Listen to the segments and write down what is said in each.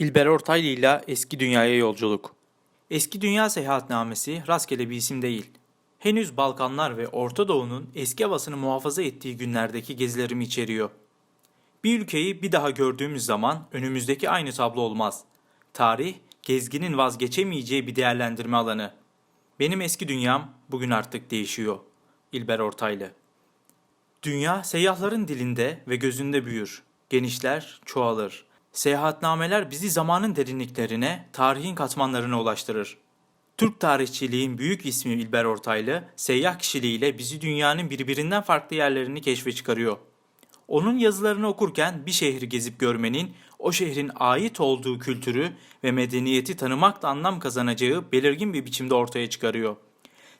İlber Ortaylı ile Eski Dünyaya Yolculuk Eski Dünya Seyahatnamesi rastgele bir isim değil. Henüz Balkanlar ve Orta Doğu'nun eski havasını muhafaza ettiği günlerdeki gezilerimi içeriyor. Bir ülkeyi bir daha gördüğümüz zaman önümüzdeki aynı tablo olmaz. Tarih, gezginin vazgeçemeyeceği bir değerlendirme alanı. Benim eski dünyam bugün artık değişiyor. İlber Ortaylı Dünya seyyahların dilinde ve gözünde büyür. Genişler, çoğalır. Seyahatnameler bizi zamanın derinliklerine, tarihin katmanlarına ulaştırır. Türk tarihçiliğin büyük ismi İlber Ortaylı, seyyah kişiliğiyle bizi dünyanın birbirinden farklı yerlerini keşfe çıkarıyor. Onun yazılarını okurken bir şehri gezip görmenin, o şehrin ait olduğu kültürü ve medeniyeti tanımakla anlam kazanacağı belirgin bir biçimde ortaya çıkarıyor.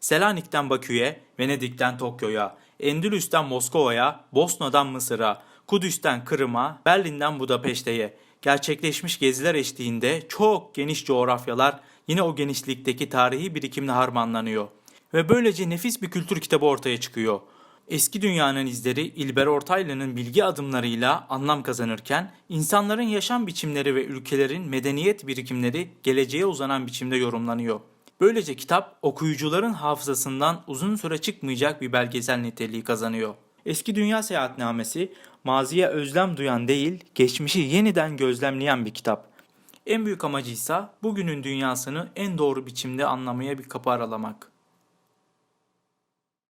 Selanik'ten Bakü'ye, Venedik'ten Tokyo'ya, Endülüs'ten Moskova'ya, Bosna'dan Mısır'a, Kudüs'ten Kırım'a, Berlin'den Budapeşte'ye gerçekleşmiş geziler eşliğinde çok geniş coğrafyalar yine o genişlikteki tarihi birikimle harmanlanıyor. Ve böylece nefis bir kültür kitabı ortaya çıkıyor. Eski dünyanın izleri İlber Ortaylı'nın bilgi adımlarıyla anlam kazanırken insanların yaşam biçimleri ve ülkelerin medeniyet birikimleri geleceğe uzanan biçimde yorumlanıyor. Böylece kitap okuyucuların hafızasından uzun süre çıkmayacak bir belgesel niteliği kazanıyor. Eski Dünya Seyahatnamesi maziye özlem duyan değil, geçmişi yeniden gözlemleyen bir kitap. En büyük amacı ise bugünün dünyasını en doğru biçimde anlamaya bir kapı aralamak.